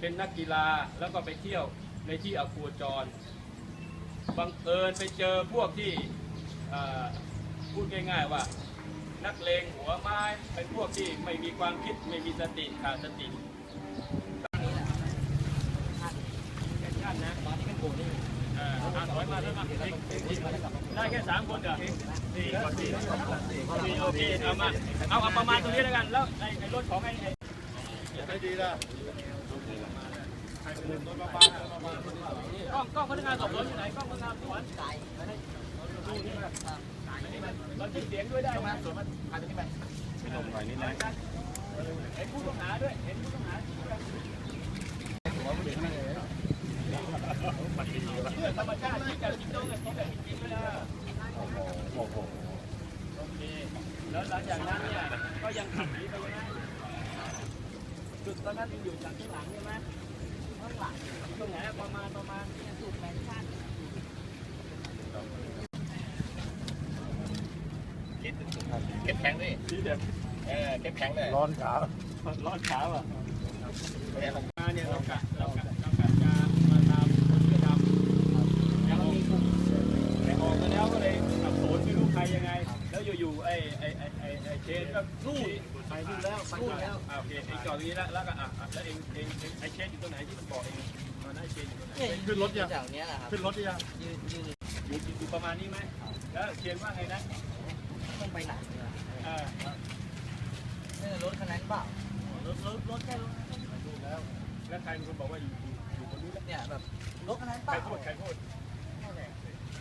เป็นนักกีฬาแล้วก็ไปเที่ยวในที่อโคจร บังเอิญไปเจอพวกที่พูดง่าย ๆ ว่า นักเลงหัวไม้เป็นพวกที่ไม่มีความคิดไม่มีสติขาดสตินตอนนี้เป็นโกนี่อ่าอ่าถอยมาแล้วมาได้แค่สามคนเหรอสี่คนสี่โอเคเอามาเอาประมาณตรงนี้แล้วกัน แล้วไอ้รถของไอ้ไอ้ดีละ กล้องกล้องพนักงานสอบสวนอยู่ไหนกล้องพนักงานสอบสวนเราติดเสียงด้วยได้ไหมลงหน่อยนิดนะเห็นผู้ต้องหาด้วยเห็นผู้ต้องหาเพื่อธรรมชาติที่จะกินต้องเลยต้องแบบจริงเลยนะโอ้โหโอเคแล้วหลังจากนั้นเนี่ยก็ยังขับหนีไปใช่ไหม จุดตอนนั้นยังอยู่จากข้างหลังใช่ไหมข้างหลังตรงไหนประมาณประมาณจุดแบงค์ชาติเข้มแข็งดิที่เด็ดเออเข้มแข็งเลยร้อนขาร้อนขาอะมาเนี่ยเรากะเรากะเรากะจะมาตามคนเสื้อดำยังออกแต่ออกมาแล้วก็เลยสับสนไม่รู้ใครยังไง แล้วอยู่ๆไอ้ไอ้ไอ้ไอ้เชนก็นู่ ไปนู่นแล้วไปนู่นแล้วอ่าโอเคเองจอดตรงนี้แล้วแล้วก็อะอะแล้วเองเองเองไอ้เชนอยู่ตรงไหนที่มันบอกเองตอนนั้นไอ้เชนอยู่ตรงไหนขึ้นรถยังอย่างเนี้ยแหละครับ ขึ้นรถยังยืนยืนอยู่อยู่ประมาณนี้ไหมแล้วเชนว่าไงนะต้องไปไหนเนี่ยอ่าเออรถคันนั้นเปล่ารถรถรถแค่รถแล้วแล้วใครเป็นคนบอกว่าอยู่อยู่อยู่คนนี้แล้วเนี่ยแบบรถคันนั้นใคเปรล่าพูดใครพูด